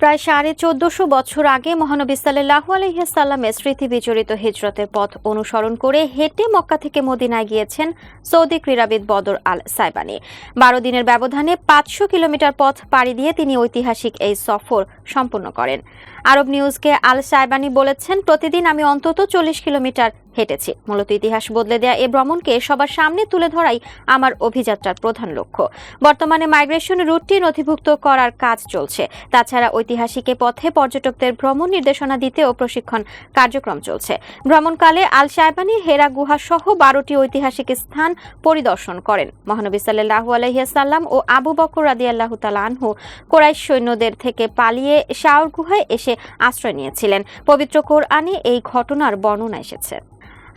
প্রায় সাড়ে চোদ্দশো বছর আগে মহানবী সাল্লাহ আলহিসাল্লামের স্মৃতি বিচরিত হিজরতের পথ অনুসরণ করে হেঁটে মক্কা থেকে মদিনায় গিয়েছেন সৌদি ক্রীড়াবিদ বদর আল সাইবানি। বারো দিনের ব্যবধানে পাঁচশো কিলোমিটার পথ পাড়ি দিয়ে তিনি ঐতিহাসিক এই সফর সম্পন্ন করেন। আরব নিউজকে আল সাইবানি বলেছেন, প্রতিদিন আমি অন্তত চল্লিশ কিলোমিটার হেঁটেছি। মূলত ইতিহাস বদলে দেয়া এই ভ্রমণকে সবার সামনে তুলে ধরাই আমার অভিযাত্রার প্রধান লক্ষ্য। বর্তমানে মাইগ্রেশন রুটটি নথিভুক্ত করার কাজ চলছে। তাছাড়া ঐতিহাসিক পথে পর্যটকদের ভ্রমণ নির্দেশনা দিতে ও প্রশিক্ষণ কার্যক্রম চলছে। ভ্রমণকালে আল সাহেবানি হেরা গুহা সহ বারোটি ঐতিহাসিক স্থান পরিদর্শন করেন। মহানবী সাল্লাহু আলহিহাসাল্লাম ও আবু বকর রাদি আল্লাহ আনহু কোরাইশ সৈন্যদের থেকে পালিয়ে শাওর গুহায় এসে আশ্রয় নিয়েছিলেন। পবিত্র কোরআনে এই ঘটনার বর্ণনা এসেছে।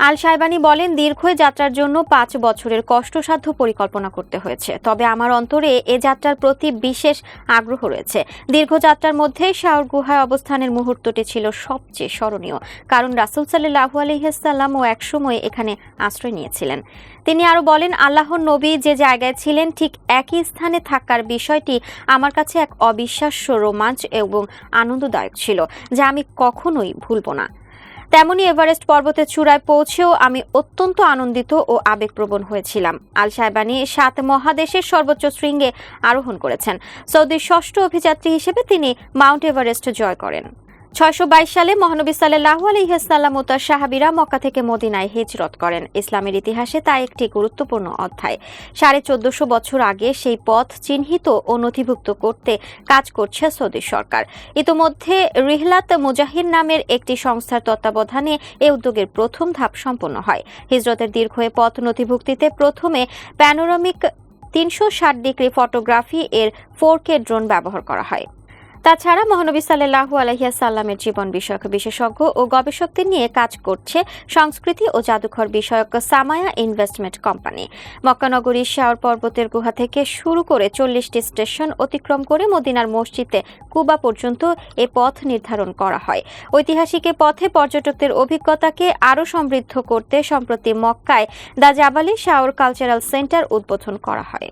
আল সাহেবানি বলেন, দীর্ঘ যাত্রার জন্য পাঁচ বছরের কষ্টসাধ্য পরিকল্পনা করতে হয়েছে। তবে আমার অন্তরে এ যাত্রার প্রতি বিশেষ আগ্রহ রয়েছে। দীর্ঘ যাত্রার মধ্যে শাওর গুহায় অবস্থানের মুহূর্তটি ছিল সবচেয়ে স্মরণীয়, কারণ রাসুল সাল্লাহু আলহিহাল্লাম ও একসময় এখানে আশ্রয় নিয়েছিলেন। তিনি আরও বলেন, আল্লাহর নবী যে জায়গায় ছিলেন, ঠিক একই স্থানে থাকার বিষয়টি আমার কাছে এক অবিশ্বাস্য রোমাঞ্চ এবং আনন্দদায়ক ছিল, যা আমি কখনোই ভুলব না। তেমনি এভারেস্ট পর্বতের চূড়ায় পৌঁছেও আমি অত্যন্ত আনন্দিত ও আবেগপ্রবণ হয়েছিলাম। আল সাহেবানি সাত মহাদেশের সর্বোচ্চ শৃঙ্গে আরোহণ করেছেন। সৌদির ষষ্ঠ অভিযাত্রী হিসেবে তিনি মাউন্ট এভারেস্ট জয় করেন। ছয়শো বাইশ সালে মহানবী সাল্লাহু আলহিহাসাল্লাম ও তার সাহাবিরা মক্কা থেকে মদিনায় হিজরত করেন। ইসলামের ইতিহাসে তা একটি গুরুত্বপূর্ণ অধ্যায়। সাড়ে চোদ্দশো বছর আগে সেই পথ চিহ্নিত ও নথিভুক্ত করতে কাজ করছে সৌদি সরকার। ইতোমধ্যে রিহলাত মুজাহির নামের একটি সংস্থার তত্ত্বাবধানে এ উদ্যোগের প্রথম ধাপ সম্পন্ন হয়। হিজরতের দীর্ঘ পথ নথিভুক্তিতে প্রথমে প্যানোরামিক তিনশো ষাট ডিগ্রি ফটোগ্রাফি এর ফোর ড্রোন ব্যবহার করা হয়। তাছাড়া মহানবী সাল্লাহু আলহিয়া সাল্লামের জীবন বিষয়ক বিশেষজ্ঞ ও গবেষকদের নিয়ে কাজ করছে সংস্কৃতি ও জাদুঘর বিষয়ক সামায়া ইনভেস্টমেন্ট কোম্পানি। মক্কানগরীর শাওর পর্বতের গুহা থেকে শুরু করে চল্লিশটি স্টেশন অতিক্রম করে মদিনার মসজিদে কুবা পর্যন্ত এ পথ নির্ধারণ করা হয়। ঐতিহাসিক এ পথে পর্যটকদের অভিজ্ঞতাকে আরও সমৃদ্ধ করতে সম্প্রতি মক্কায় দা জাবালি শাওর কালচারাল সেন্টার উদ্বোধন করা হয়।